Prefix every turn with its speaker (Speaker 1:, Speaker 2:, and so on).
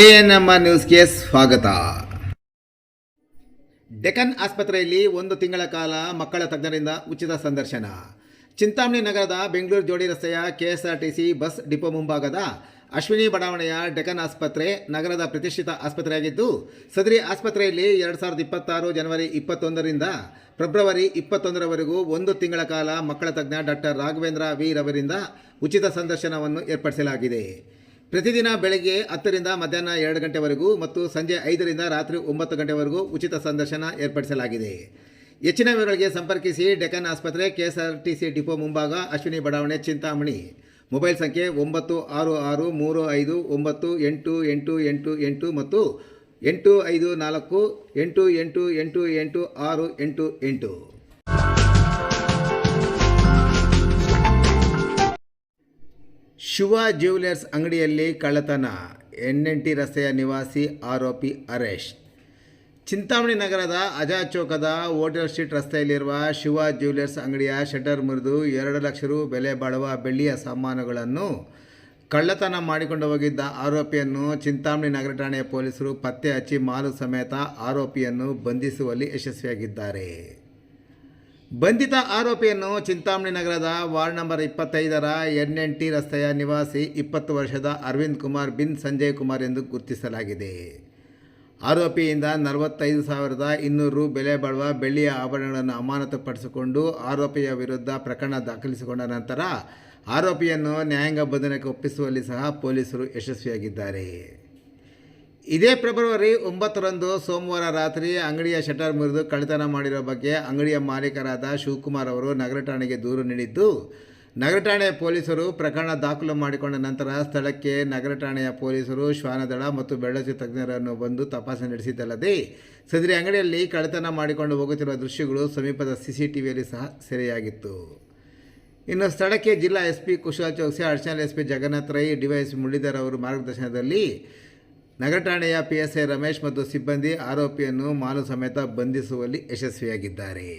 Speaker 1: ANM ನ್ಯೂಸ್ಗೆ ಸ್ವಾಗತ. ಡೆಕನ್ ಆಸ್ಪತ್ರೆಯಲ್ಲಿ ಒಂದು ತಿಂಗಳ ಕಾಲ ಮಕ್ಕಳ ತಜ್ಞರಿಂದ ಉಚಿತ ಸಂದರ್ಶನ. ಚಿಂತಾಮಣಿ ನಗರದ ಬೆಂಗಳೂರು ಜೋಡಿ ರಸ್ತೆಯ ಕೆಎಸ್ಆರ್ಟಿಸಿ ಬಸ್ ಡಿಪೋ ಮುಂಭಾಗದ ಅಶ್ವಿನಿ ಬಡಾವಣೆಯ ಡೆಕನ್ ಆಸ್ಪತ್ರೆ ನಗರದ ಪ್ರತಿಷ್ಠಿತ ಆಸ್ಪತ್ರೆಯಾಗಿದ್ದು, ಸದರಿ ಆಸ್ಪತ್ರೆಯಲ್ಲಿ ಎರಡು ಸಾವಿರದ ಇಪ್ಪತ್ತಾರು ಜನವರಿ ಇಪ್ಪತ್ತೊಂದರಿಂದ ಫೆಬ್ರವರಿ ಇಪ್ಪತ್ತೊಂದರವರೆಗೂ ಒಂದು ತಿಂಗಳ ಕಾಲ ಮಕ್ಕಳ ತಜ್ಞ ಡಾಕ್ಟರ್ ರಾಘವೇಂದ್ರ ವಿ ಅವರಿಂದ ಉಚಿತ ಸಂದರ್ಶನವನ್ನು ಏರ್ಪಡಿಸಲಾಗಿದೆ. ಪ್ರತಿದಿನ ಬೆಳಗ್ಗೆ ಹತ್ತರಿಂದ ಮಧ್ಯಾಹ್ನ ಎರಡು ಗಂಟೆವರೆಗೂ ಮತ್ತು ಸಂಜೆ ಐದರಿಂದ ರಾತ್ರಿ ಒಂಬತ್ತು ಗಂಟೆವರೆಗೂ ಉಚಿತ ಸಂದರ್ಶನ ಏರ್ಪಡಿಸಲಾಗಿದೆ. ಹೆಚ್ಚಿನ ವಿವರಗಳಿಗೆ ಸಂಪರ್ಕಿಸಿ ಡೆಕನ್ ಆಸ್ಪತ್ರೆ, ಕೆಎಸ್ಆರ್ಟಿಸಿ ಡಿಪೋ ಮುಂಭಾಗ, ಅಶ್ವಿನಿ ಬಡಾವಣೆ, ಚಿಂತಾಮಣಿ. ಮೊಬೈಲ್ ಸಂಖ್ಯೆ ಒಂಬತ್ತು ಆರು ಆರು ಮೂರು ಐದು ಒಂಬತ್ತು ಎಂಟು ಎಂಟು ಎಂಟು ಎಂಟು ಮತ್ತು ಎಂಟು ಐದು ನಾಲ್ಕು ಎಂಟು ಎಂಟು ಎಂಟು ಎಂಟು ಆರು ಎಂಟು ಎಂಟು. ಶಿವ ಜ್ಯುವೆಲರ್ಸ್ ಅಂಗಡಿಯಲ್ಲಿ ಕಳ್ಳತನ. ಎನ್ ಎನ್ ಟಿ ರಸ್ತೆಯ ನಿವಾಸಿ ಆರೋಪಿ ಅರೆಸ್ಟ್. ಚಿಂತಾಮಣಿ ನಗರದ ಅಜಾ ಚೌಕದ ಹೋಟೆಲ್ ಸ್ಟ್ರೀಟ್ ರಸ್ತೆಯಲ್ಲಿರುವ ಶಿವ ಜ್ಯುವೆಲರ್ಸ್ ಅಂಗಡಿಯ ಶಟರ್ ಮುರಿದು ಎರಡು ಲಕ್ಷ ರು ಬೆಲೆ ಬಾಳುವ ಬೆಳ್ಳಿಯ ಸಾಮಾನುಗಳನ್ನು ಕಳ್ಳತನ ಮಾಡಿಕೊಂಡು ಹೋಗಿದ್ದ ಆರೋಪಿಯನ್ನು ಚಿಂತಾಮಣಿ ನಗರ ಠಾಣೆಯ ಪೊಲೀಸರು ಪತ್ತೆ ಹಚ್ಚಿ ಮಾಲು ಸಮೇತ ಆರೋಪಿಯನ್ನು ಬಂಧಿಸುವಲ್ಲಿ ಯಶಸ್ವಿಯಾಗಿದ್ದಾರೆ. ಬಂಧಿತ ಆರೋಪಿಯನ್ನು ಚಿಂತಾಮಣಿ ನಗರದ ವಾರ್ಡ್ ನಂಬರ್ ಇಪ್ಪತ್ತೈದರ ಎನ್ ಎನ್ ಟಿ ರಸ್ತೆಯ ನಿವಾಸಿ ಇಪ್ಪತ್ತು ವರ್ಷದ ಅರವಿಂದ್ ಕುಮಾರ್ ಬಿನ್ ಸಂಜಯ್ ಕುಮಾರ್ ಎಂದು ಗುರುತಿಸಲಾಗಿದೆ. ಆರೋಪಿಯಿಂದ ನಲವತ್ತೈದು ಸಾವಿರದ ಇನ್ನೂರು ಬೆಲೆ ಬಾಳುವ ಬೆಳ್ಳಿಯ ಆಭರಣಗಳನ್ನು ಅಮಾನತುಪಡಿಸಿಕೊಂಡು ಆರೋಪಿಯ ವಿರುದ್ಧ ಪ್ರಕರಣ ದಾಖಲಿಸಿಕೊಂಡ ನಂತರ ಆರೋಪಿಯನ್ನು ನ್ಯಾಯಾಂಗ ಬಂಧನಕ್ಕೆ ಒಪ್ಪಿಸುವಲ್ಲಿ ಸಹ ಪೊಲೀಸರು ಯಶಸ್ವಿಯಾಗಿದ್ದಾರೆ. ಇದೇ ಫೆಬ್ರವರಿ ಒಂಬತ್ತರಂದು ಸೋಮವಾರ ರಾತ್ರಿ ಅಂಗಡಿಯ ಶಟರ್ ಮುರಿದು ಕಳ್ಳತನ ಮಾಡಿರೋ ಬಗ್ಗೆ ಅಂಗಡಿಯ ಮಾಲೀಕರಾದ ಶಿವಕುಮಾರ್ ಅವರು ನಗರ ಠಾಣೆಗೆ ದೂರು ನೀಡಿದ್ದು. ನಗರ ಠಾಣೆಯ ಪೊಲೀಸರು ಪ್ರಕರಣ ದಾಖಲು ಮಾಡಿಕೊಂಡ ನಂತರ ಸ್ಥಳಕ್ಕೆ ನಗರ ಠಾಣೆಯ ಪೊಲೀಸರು, ಶ್ವಾನದಳ ಮತ್ತು ಬೆಳ್ಳಸಿ ತಜ್ಞರನ್ನು ಬಂದು ತಪಾಸಣೆ ನಡೆಸಿದ್ದಲ್ಲದೆ, ಸದರಿ ಅಂಗಡಿಯಲ್ಲಿ ಕಳ್ಳತನ ಮಾಡಿಕೊಂಡು ಹೋಗುತ್ತಿರುವ ದೃಶ್ಯಗಳು ಸಮೀಪದ ಸಿಸಿಟಿವಿಯಲ್ಲಿ ಸಹ ಸೆರೆಯಾಗಿತ್ತು. ಇನ್ನು ಸ್ಥಳಕ್ಕೆ ಜಿಲ್ಲಾ S P Kushal Chouksey additional S P Jagannath Rai, DYS Muralidhar ಅವರು ಮಾರ್ಗದರ್ಶನದಲ್ಲಿ ನಗರ ಠಾಣೆಯ ಪಿ ಎಸ್ ಐ ರಮೇಶ್ ಮತ್ತು ಸಿಬ್ಬಂದಿ ಆರೋಪಿಯನ್ನು ಮಾಲು ಸಮೇತ ಬಂಧಿಸುವಲ್ಲಿ ಯಶಸ್ವಿಯಾಗಿದ್ದಾರೆ.